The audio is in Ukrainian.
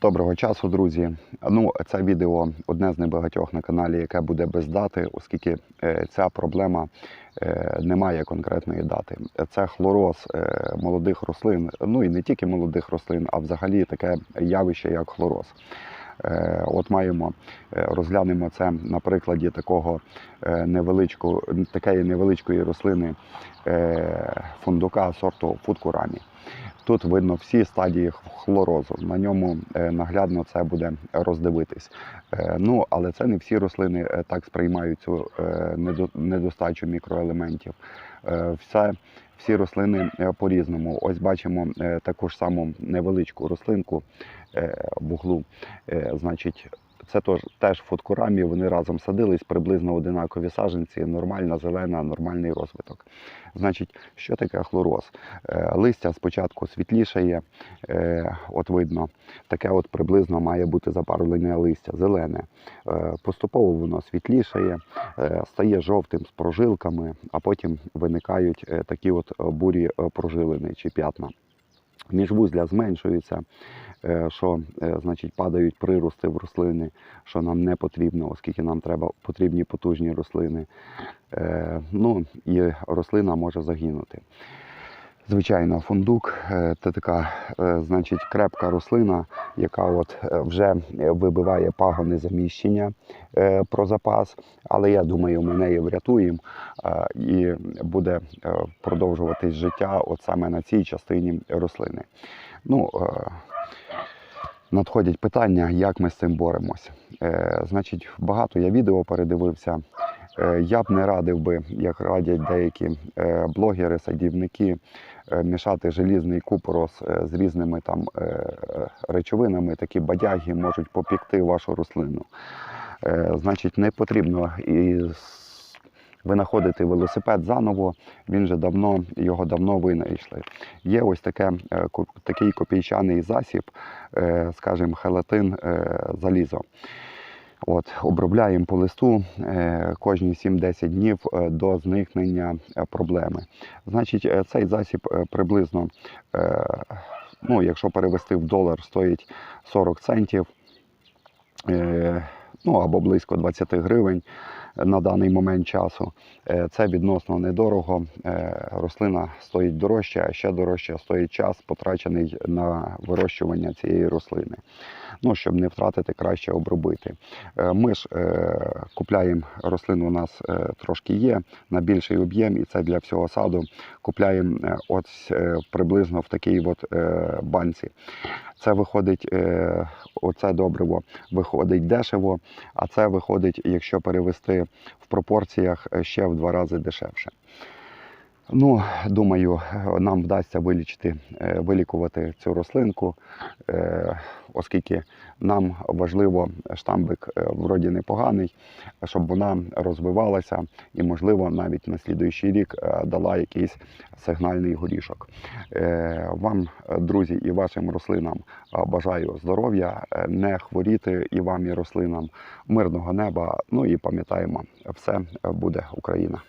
Доброго часу, друзі. Ну, це відео одне з небагатьох на каналі, яке буде без дати, оскільки е, ця проблема е, не має конкретної дати. Це хлороз е, молодих рослин, ну і не тільки молодих рослин, а взагалі таке явище, як хлороз. От маємо, розглянемо це на прикладі такого невеличкого, такої невеличкої рослини фундука сорту фудкурамі. Тут видно всі стадії хлорозу. На ньому е, наглядно це буде роздивитись. Е, Ну, але це не всі рослини е, так сприймають цю недостачу мікроелементів. Все, всі рослини по-різному. Ось бачимо таку ж саму невеличку рослинку в углу. Значить, це теж, теж футкурамі, вони разом садились, приблизно одинакові саджанці, нормальна зелена, нормальний розвиток. Значить, що таке хлороз? Е, Листя спочатку світлішає, е, от видно, таке от приблизно має бути запарлене листя, зелене. Е, Поступово воно світлішає, стає жовтим з прожилками, а потім виникають такі от бурі прожилини чи п'ятна. Міжвузля зменшуються, е, що е, значить падають прирости в рослини, що нам не потрібно, оскільки нам треба потрібні потужні рослини. Е, Ну і рослина може загинути. Звичайно, фундук це така, е, значить, крепка рослина, яка от е, вже вибиває пагони заміщення е, про запас. Але я думаю, ми неї врятуємо і буде продовжуватись життя от саме на цій частині рослини. Ну, надходять питання, як ми з цим боремося. Е, Значить, багато я відео передивився. Е, Я б не радив би, як радять деякі е, блогери, садівники, е, мішати желізний купорос з різними там речовинами. Такі бадяги можуть попікти вашу рослину. Значить, не потрібно винаходити велосипед заново. Він же давно його давно винайшли. Є ось таке, такий копійчаний засіб, скажімо, хелатин залізо. От, обробляємо по листу е, кожні 7-10 днів е, до зникнення е, проблеми. Значить, цей засіб приблизно, ну, якщо перевести в долар, стоїть 40 центів, ну або близько 20 гривень на даний момент часу. Е, Це відносно недорого. Е, Рослина стоїть дорожче, а ще дорожче стоїть час, потрачений на вирощування цієї рослини. Ну, щоб не втратити, краще обробити. Е, Ми ж купляємо рослину, у нас трошки є на більший об'єм, і це для всього саду. Купляємо е, приблизно в такій от банці. Це виходить, е, оце добриво виходить дешево, а це виходить, якщо перевести в пропорціях, е, ще в два рази дешевше. Ну, думаю, нам вдасться вилічити, е, вилікувати цю рослинку, е, оскільки нам важливо штамбик е, вроді непоганий, щоб вона розвивалася і, можливо, навіть на слідуючий рік дала якийсь сигнальний горішок. Вам, друзі, і вашим рослинам бажаю здоров'я, не хворіти і вам, і рослинам, мирного неба. Ну і пам'ятаємо, все буде Україна.